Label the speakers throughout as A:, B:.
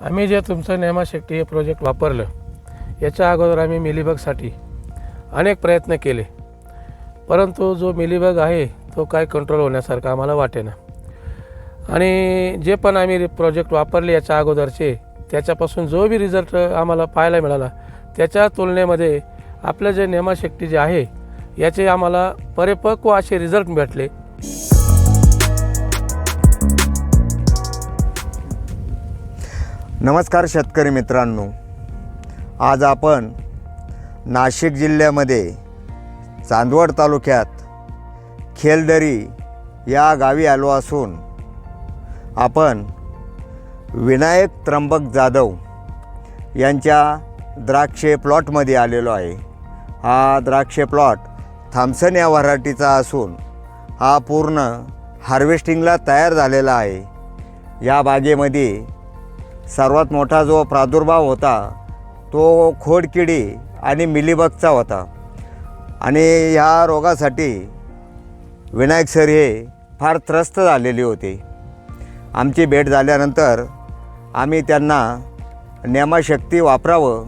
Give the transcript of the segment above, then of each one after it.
A: आम्ही जे तुमचं नेमाशक्ती हे प्रोजेक्ट वापरलं याच्या अगोदर आम्ही मिलीबगसाठी अनेक प्रयत्न केले. परंतु जो मिलीबग आहे तो काय कंट्रोल होण्यासारखा आम्हाला वाटेना. आणि जे पण आम्ही प्रोजेक्ट वापरले याच्या अगोदरचे त्याच्यापासून जो बी रिझल्ट आम्हाला पाहायला मिळाला त्याच्या तुलनेमध्ये आपलं जे नेमाशक्ती जे आहे याचे आम्हाला परिपक्व असे रिझल्ट भेटले.
B: नमस्कार शेतकरी मित्रांनो. आज आपण नाशिक जिल्ह्यामध्ये चांदवड तालुक्यात खेलदरी या गावी आलो असून आपण विनायक त्र्यंबक जाधव यांच्या द्राक्षे प्लॉटमध्ये आलेलो आहे. हा द्राक्षे प्लॉट थामसन या व्हरायटीचा असून हा पूर्ण हार्वेस्टिंगला तयार झालेला आहे. या बागेमध्ये सर्वात मोठा जो प्रादुर्भाव होता तो खोडकिडी आणि मिलीबगचा होता. आणि ह्या रोगासाठी विनायक सर हे फार त्रस्त झालेले होते. आमची भेट झाल्यानंतर आम्ही त्यांना नेमाशक्ती वापरावं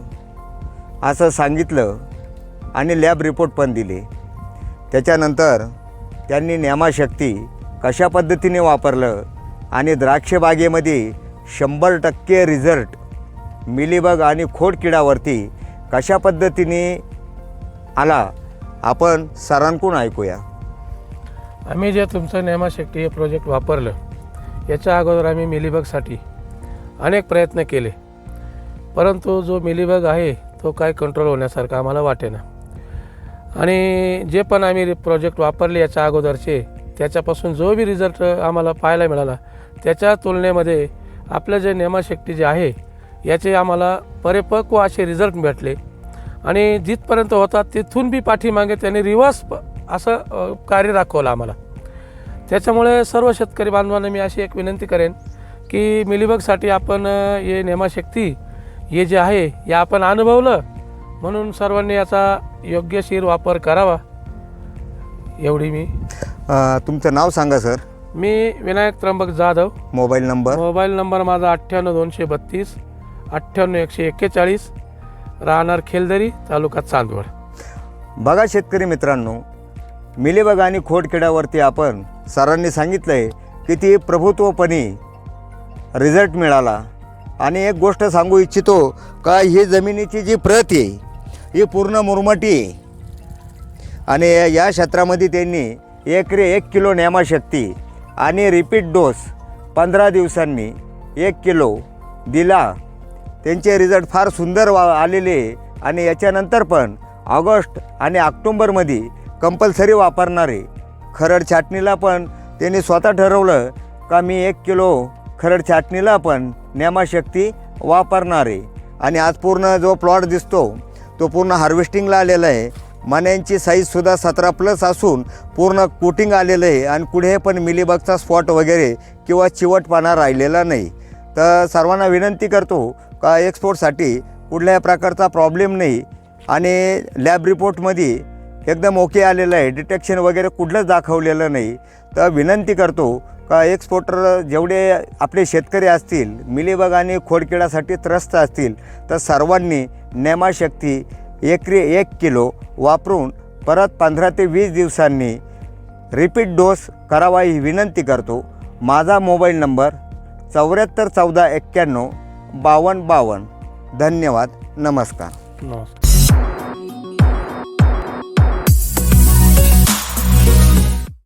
B: असं सांगितलं आणि लॅब रिपोर्ट पण दिले. त्याच्यानंतर त्यांनी नेमाशक्ती कशा पद्धतीने वापरलं आणि द्राक्षबागेमध्ये शंभर टक्के रिझल्ट मिलीबग आणि खोडकिडावरती कशा पद्धतीने आला आपण सरांकडून ऐकूया.
A: आम्ही जे तुमचं नेमाशक्ती हे प्रोजेक्ट वापरलं याच्या अगोदर आम्ही मिलीबगसाठी अनेक प्रयत्न केले. परंतु जो मिलीबग आहे तो काय कंट्रोल होण्यासारखा आम्हाला वाटेना. आणि जे पण आम्ही प्रोजेक्ट वापरले याच्या अगोदरचे त्याच्यापासून जो बी रिझल्ट आम्हाला पाहायला मिळाला त्याच्या तुलनेमध्ये आपलं जे नेमाशक्ती जे आहे याचे आम्हाला परिपक्व असे रिझल्ट भेटले. आणि जिथपर्यंत होतात तिथून बी पाठीमागे त्यांनी रिव्हर्स असं कार्य दाखवलं आम्हाला. त्याच्यामुळे सर्व शेतकरी बांधवांना मी अशी एक विनंती करेन की मिलीबगसाठी आपण हे नेमाशक्ती हे जे आहे हे आपण अनुभवलं म्हणून सर्वांनी याचा योग्यशीर वापर करावा एवढी मी.
B: तुमचं नाव सांगा सर.
A: मी Vinayak Trimbak Jadhav.
B: Mobile number?
A: Mobile number माझा अठ्ठ्याण्णव दोनशे बत्तीस अठ्ठ्याण्णव एकशे एक्केचाळीस राहणार खेलदरी तालुका चांदवड.
B: बघा शेतकरी मित्रांनो मिलीबग आणि खोडकिड्यावरती आपण सरांनी सांगितलं आहे की ती प्रभुत्वपणी रिझल्ट मिळाला. आणि एक गोष्ट सांगू इच्छितो का ही जमिनीची जी प्रत आहे ही पूर्ण मुरमटी आहे. आणि या क्षेत्रामध्ये त्यांनी एकरी एक किलो नेमाशक्ती आणि रिपीट डोस पंधरा दिवसांनी एक किलो दिला. त्यांचे रिझल्ट फार सुंदर वा आलेले आणि याच्यानंतर पण ऑगस्ट आणि ऑक्टोंबरमध्ये कंपल्सरी वापरणारे. खरड छाटणीला पण त्यांनी स्वतः ठरवलं का मी एक किलो खरड छाटणीला पण नेमाशक्ती वापरणार. आहे आणि आज पूर्ण जो प्लॉट दिसतो तो पूर्ण हार्वेस्टिंगला आलेला आहे. मण्यांची साईजसुद्धा सतरा प्लस असून पूर्ण कोटिंग आलेलं आहे आणि कुठे पण मिलीबगचा स्पॉट वगैरे किंवा चिवटपणा राहिलेला नाही. तर सर्वांना विनंती करतो का एक्सपोर्टसाठी कुठल्याही प्रकारचा प्रॉब्लेम नाही आणि लॅब रिपोर्टमध्ये एकदम ओके आलेलं आहे. डिटेक्शन वगैरे कुठलंच दाखवलेलं नाही. तर विनंती करतो का एक्सपोर्टर जेवढे आपले शेतकरी असतील मिलीबग आणि खोडकिडासाठी त्रस्त असतील तर सर्वांनी नेमाशक्ती एकरी एक किलो वापरून परत पंधरा ते वीस दिवसांनी रिपीट डोस करावा ही विनंती करतो. माझा मोबाईल नंबर चौऱ्याहत्तर चौदा एक्क्याण्णव बावन्न बावन्न. धन्यवाद. नमस्कार.
A: नमस्कार.